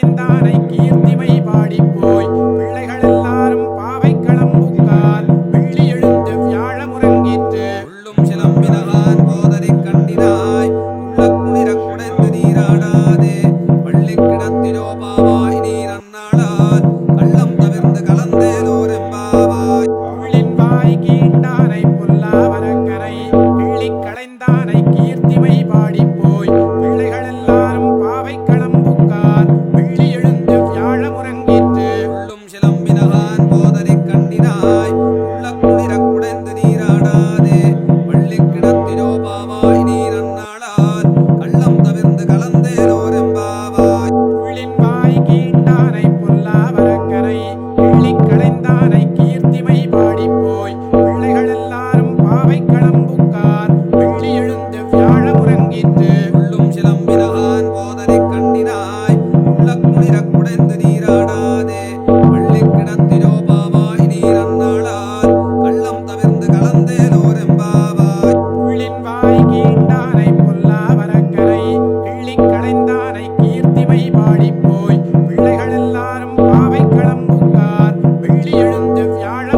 அடைந்தானை கீர்த்திமை பாடி போய் பிள்ளைகள் எல்லாரும் பாவை களம்புக்கால் வெள்ளி எழுந்து வியாழ முறங்கிற்று உள்ளும் சிலம்பினார் போதனை கண்டினாய். உள்ள குளிர குடைந்து நீராடாதே. பள்ளி கிடத்தினோ பாவாய் நீர் அண்ணாடார் கள்ளம் தவிர்ந்து கலந்தே தோறும் பாவாய் உள்ளின் வாய் கீண்டானை புல்லாவரக்கரை. கிள்ளி களைந்தானை கீர்த்திமை boy. ஞாழ